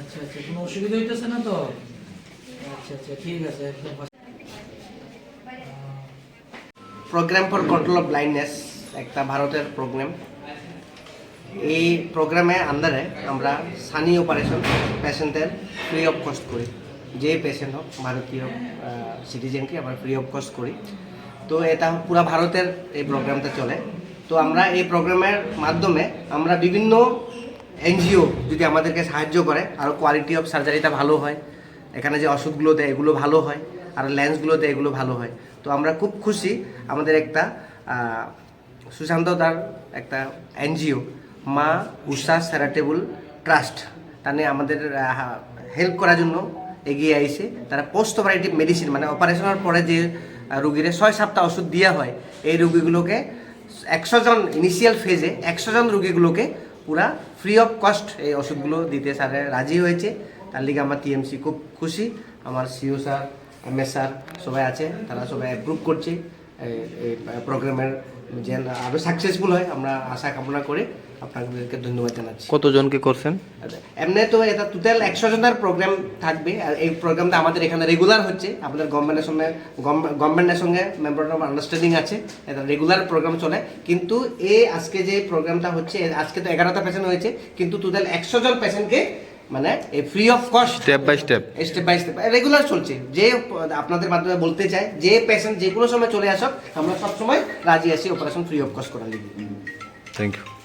আচ্ছা আচ্ছা কোনো অসুবিধা হইতেছে না তো আচ্ছা আচ্ছা ঠিক আছে একদম program for control of blindness একটা ভারতের প্রোগ্রাম এই প্রোগ্রামে আন্ডারে আমরা সানি অপারেশন পেশেন্টের ফ্রি অফ কস্ট করি যে পেশেন্ট হোক ভারতীয় সিটিজেনকে আমরা ফ্রি অফ কস্ট করি তো এটা পুরা ভারতের এই প্রোগ্রামটা চলে। তো আমরা এই প্রোগ্রামের মাধ্যমে আমরা বিভিন্ন এনজিও যদি আমাদেরকে সাহায্য করে আরও কোয়ালিটি অফ সার্জারিটা ভালো হয়, এখানে যে ওষুধগুলো দেয় এগুলো ভালো হয়, আর লেন্সগুলো দেয় এগুলো ভালো হয়। তো আমরা খুব খুশি আমাদের একটা সুশান্ত দার একটা এনজিও, মা উষা চ্যারিটেবল ট্রাস্ট তানে আমাদের হেল্প করার জন্য এগিয়ে আইছে। তারা পোস্ট অপারেটিভ মেডিসিন মানে অপারেশনের পরে যে রুগীরে ছয় সাতটা ওষুধ দেওয়া হয়। এই রুগীগুলোকে একশো জন ইনিশিয়াল ফেজে একশো জন রুগীগুলোকে পুরা ফ্রি অফ কস্ট এই ওষুধগুলো দিতে স্যার রাজি হয়েছে। তার লিগে আমার টিএমসি খুব খুশি। আমার CO sir M S sir সবাই আছে, তারা সবাই অ্যাপ্রুভ করছে। এই- এই প্রোগ্রামের যে আরও সাকসেসফুল হয় আমরা আশা কামনা করে আপনাদেরকে ধন্যবাদ জানাচ্ছি। কতজনকে করছেন? এমনি তো এটা টোটাল একশো জনের প্রোগ্রাম থাকবে আর এই প্রোগ্রামটা আমাদের এখানে রেগুলার হচ্ছে। আমাদের গভর্নমেন্টের সঙ্গে গভর্নমেন্টের সঙ্গে মেম্বার অফ আন্ডারস্ট্যান্ডিং আছে এটা রেগুলার প্রোগ্রাম চলে। কিন্তু এই আজকে যে প্রোগ্রামটা হচ্ছে আজকে তো এগারোটা পেশেন্ট হয়েছে কিন্তু টোটাল একশো জন পেশেন্টকে মানে এই free of cost step by step step by step regular চলছে। যে আপনাদের মাধ্যমে বলতে চাই যে পেশেন্ট যে কোনো সময় চলে আসক আমরা সব সময় রাজি আছি অপারেশন ফ্রি অফ কস্ট করার লিগে। Thank you